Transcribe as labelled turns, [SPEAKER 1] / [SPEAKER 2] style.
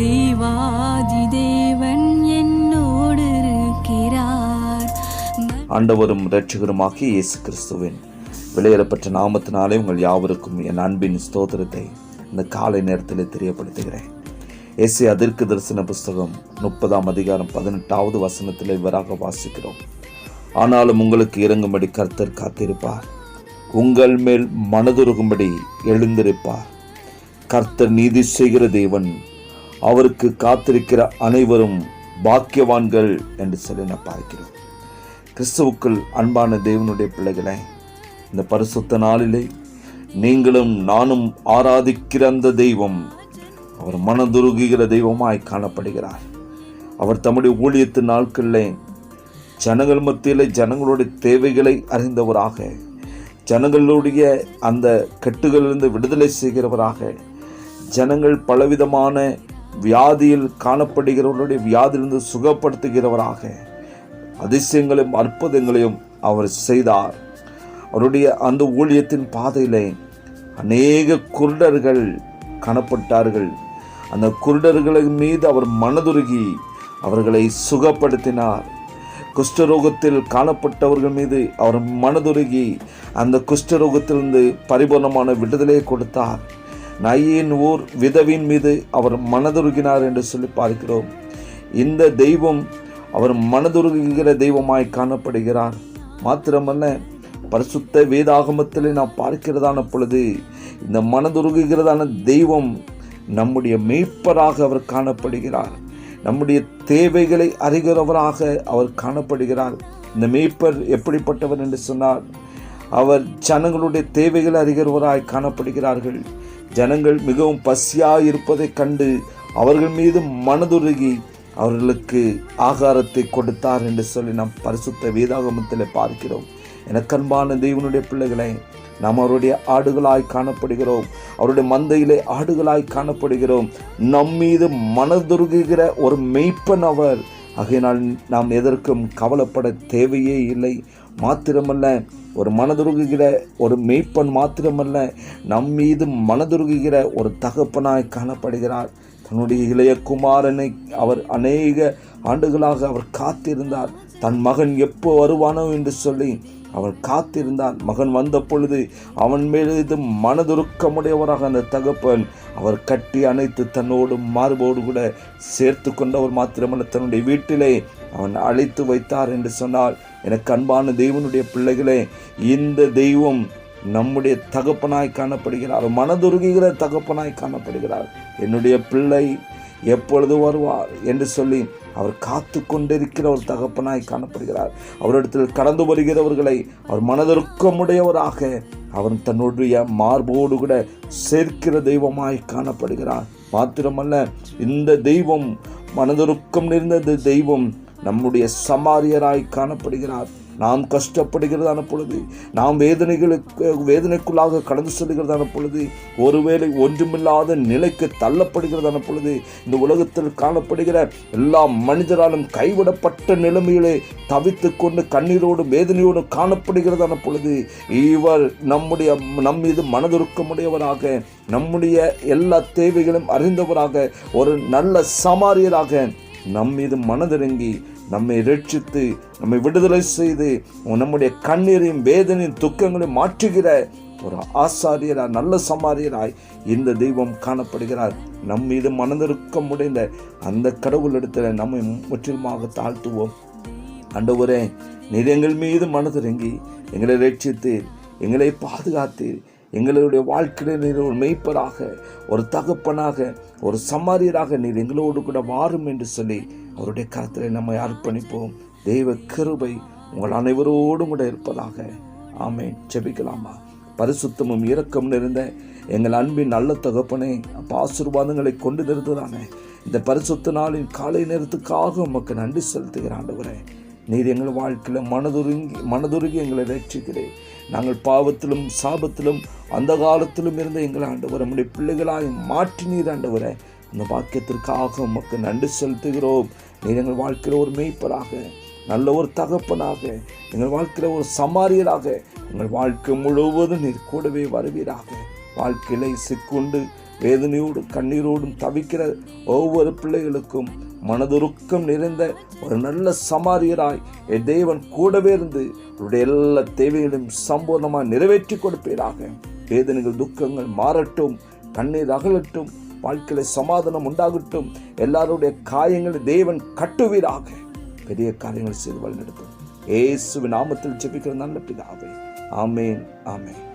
[SPEAKER 1] தேவாதி தேவன் என்னோடு ஆண்டவரும் இரட்சகருமாகிய இயேசு கிறிஸ்துவின் வெளியிடப்பட்ட நாமத்தினாலே உங்கள் யாவருக்கும் என் அன்பின் ஸ்தோத்திரத்தை இந்த காலை நேரத்தில் தெரியப்படுத்துகிறேன். எஸ்ஏ அதிர்க்கு தரிசன புஸ்தகம் முப்பதாம் அதிகாரம் பதினெட்டாவது வசனத்தில் இவராக வாசிக்கிறோம். ஆனாலும் உங்களுக்கு இறங்கும்படி கர்த்தர் காத்திருப்பார். உங்கள் மேல் மனதுருகும்படி எழுந்திருப்பார். கர்த்தர் நீதி செய்கிற தேவன் அவருக்கு காத்திருக்கிற அனைவரும் பாக்கியவான்கள் என்று சொல்லி நான் பார்க்கிறோம். கிறிஸ்துவுக்குள் அன்பான தேவனுடைய பிள்ளைகளே இந்த பரிசுத்த நாளிலே நீங்களும் நானும் ஆராதிக்கிற அந்த தெய்வம் அவர் மனதுருகுகிற தெய்வமாய் காணப்படுகிறார். அவர் தம்முடைய ஊழியத்து நாட்களிலே ஜனங்கள் மத்தியிலே ஜனங்களுடைய தேவைகளை அறிந்தவராக ஜனங்களுடைய அந்த கட்டுகளிலிருந்து விடுதலை செய்கிறவராக ஜனங்கள் பலவிதமான வியாதியில் காணப்படுகிறவர்களுடைய வியாதியிலிருந்து சுகப்படுத்துகிறவராக அதிசயங்களையும் அற்புதங்களையும் அவர் செய்தார். அவருடைய அந்த ஊழியத்தின் பாதையிலே அநேக குருடர்கள் காணப்பட்டார்கள். அந்த குருடர்களின் மீது அவர் மனதுருகி அவர்களை சுகப்படுத்தினார். குஷ்டரோகத்தில் காணப்பட்டவர்கள் மீது அவர் மனதுருகி அந்த குஷ்டரோகத்திலிருந்து பரிபூர்ணமான விடுதலையை கொடுத்தார். நையின் ஊர் விதவின் மீது அவர் மனதுருகினார் என்று சொல்லி பார்க்கிறோம். இந்த தெய்வம் அவர் மனதுருகுகிற தெய்வமாய் காணப்படுகிறார். மாத்திரமல்ல பரிசுத்த வேதாகமத்தில் நாம் பார்க்கிறதான பொழுது இந்த மனதுருகுகிறதான தெய்வம் நம்முடைய மெய்ப்பராக அவர் காணப்படுகிறார். நம்முடைய தேவைகளை அறிகிறவராக அவர் காணப்படுகிறார். இந்த மெய்ப்பர் எப்படிப்பட்டவர் என்று சொன்னார் அவர் ஜனங்களுடைய தேவைகளை அறிகிறவராய் காணப்படுகிறார்கள். ஜனங்கள் மிகவும் பசியாக இருப்பதைக் கண்டு அவர்கள் மீது மனதுருகி அவர்களுக்கு ஆகாரத்தை கொடுத்தார் என்று சொல்லி நாம் பரிசுத்த வேதாகமத்தில் பார்க்கிறோம். எனக்கன்பான தெய்வனுடைய பிள்ளைகளை நாம் அவருடைய ஆடுகளாய் காணப்படுகிறோம். அவருடைய மந்தையிலே ஆடுகளாய் காணப்படுகிறோம். நம் மீது மனதுருகுகிற ஒரு மெய்ப்பன் அவர். ஆகையினால் நாம் எதற்கும் கவலைப்பட தேவையே இல்லை. மாத்திரமல்ல ஒரு மனதுருகுகிற ஒரு மெய்ப்பன் மாத்திரமல்ல நம் மீது மனதுருகுகிற ஒரு தகப்பனாய் காணப்படுகிறார். தன்னுடைய இளைய குமாரனை அவர் அநேக ஆண்டுகளாக அவர் காத்திருந்தார். தன் மகன் எப்போ வருவானோ என்று சொல்லி அவர் காத்திருந்தான். மகன் வந்த பொழுது அவன் மீது மனதுருக்கமுடையவராக அந்த தகப்பன் அவர் கட்டி அணைத்து தன்னோடு மார்போடு கூட சேர்த்து கொண்டவர் மாத்திரமல்ல தன்னுடைய வீட்டிலே அவன் அழைத்து வைத்தார் என்று சொன்னால் எனக்கு அன்பான தெய்வனுடைய பிள்ளைகளே இந்த தெய்வம் நம்முடைய தகப்பனாய் காணப்படுகிறார் மனதுருகுகிற தகப்பனாய் காணப்படுகிறார். என்னுடைய பிள்ளை எப்பொழுது வருவார் என்று சொல்லி அவர் காத்து கொண்டிருக்கிற ஒரு தகப்பனாய் காணப்படுகிறார். அவரிடத்தில் கடந்து வருகிறவர்களை அவர் மனதிற்கமுடையவராக அவன் தன்னுடைய மார்போடு கூட சேர்க்கிற தெய்வமாய் காணப்படுகிறார். மாத்திரமல்ல இந்த தெய்வம் மனதிற்கும் நிறைந்த தெய்வம் நம்முடைய சமாரியராய் காணப்படுகிறார். நாம் கஷ்டப்படுகிறதான பொழுது நாம் வேதனைகளுக்கு வேதனைக்குள்ளாக கடந்து செல்கிறதான பொழுது ஒருவேளை ஒன்றுமில்லாத நிலைக்கு தள்ளப்படுகிறதான பொழுது இந்த உலகத்தில் காணப்படுகிற எல்லா மனிதராலும் கைவிடப்பட்ட நிலைமையிலே தவித்து கொண்டு கண்ணீரோடு வேதனையோடு காணப்படுகிறதான பொழுது இவர் நம்முடைய நம் மீது மனதுருக்கமுடையவராக நம்முடைய எல்லா தேவைகளும் அறிந்தவராக ஒரு நல்ல சமாரியராக நம் மீது மனதிறங்கி நம்மை ரட்சித்து நம்மை விடுதலை செய்து நம்முடைய கண்ணீரையும் வேதனையும் துக்கங்களையும் மாற்றுகிற ஒரு ஆசாரியராய் நல்ல சமாரியராய் இந்த தெய்வம் காணப்படுகிறார். நம் மீது மனதிருக்க முடிந்த அந்த கடவுளிடத்தில் நம்மை முற்றிலுமாக தாழ்த்துவோம். அண்டவரே நீர் எங்கள் மீது மனதிறங்கி எங்களை ரட்சித்தீர் எங்களை பாதுகாத்தீர் எங்களுடைய வாழ்க்கையில நீர் ஒரு மெய்ப்பராக ஒரு தகப்பனாக ஒரு சமாரியராக நீர் எங்களோடு கூட வாரும் என்று சொல்லி அவருடைய கரத்தில் நம்மை அர்ப்பணிப்போம். தெய்வ கிருபை உங்கள் அனைவரோடும் கூட இருப்பதாக. ஆமேன். செபிக்கலாமா பரிசுத்தமும் இரக்கம் நிறைந்த எங்கள் அன்பின் நல்ல தகப்பனே அப்போ ஆசீர்வாதங்களை கொண்டு நிறுத்துதானே இந்த பரிசுத்த நாளின் காலை நேரத்துக்காக உமக்கு நன்றி செலுத்துகிற ஆண்டவரே. நீர் எங்கள் வாழ்க்கையில் மனதுருங்கி மனதுருகி எங்களை ரட்சிக்கிறேன் நாங்கள் பாவத்திலும் சாபத்திலும் அந்த காலத்திலும் இருந்த எங்கள் ஆண்டவரை நம்முடைய பிள்ளைகளாய் மாற்றி நீர் ஆண்டவரை. இந்த பாக்கியத்திற்காக உமக்கு நன்றி செலுத்துகிறோம். நீர் எங்கள் வாழ்க்கையில் ஒரு மெய்ப்பராக நல்ல ஒரு தகப்பனாக எங்கள் வாழ்க்கையில் ஒரு சமாரியராக எங்கள் வாழ்க்கை முழுவதும் நீர் கூடவே வருவீராக. வாழ்க்கையில சிக்குண்டு வேதனையோடும் கண்ணீரோடும் தவிக்கிற ஒவ்வொரு பிள்ளைகளுக்கும் மனதுருக்கம் நிறைந்த ஒரு நல்ல சமாரியராய் என் தேவன் கூடவே இருந்து உடைய எல்லா தேவைகளையும் சம்பூர்ணமாக நிறைவேற்றி கொடுப்பீராக. வேதனைகள் துக்கங்கள் மாறட்டும் கண்ணீர் அகலட்டும் வாழ்க்கையில சமாதானம் உண்டாகட்டும். எல்லாருடைய காயங்களை தேவன் கட்டுவீராக. பெரிய காரியங்கள் செய்து வழிநடத்தும். ஏசுவின் நாமத்தில் ஜெபிக்கிற நல்ல பிதாவே. ஆமேன் ஆமேன்.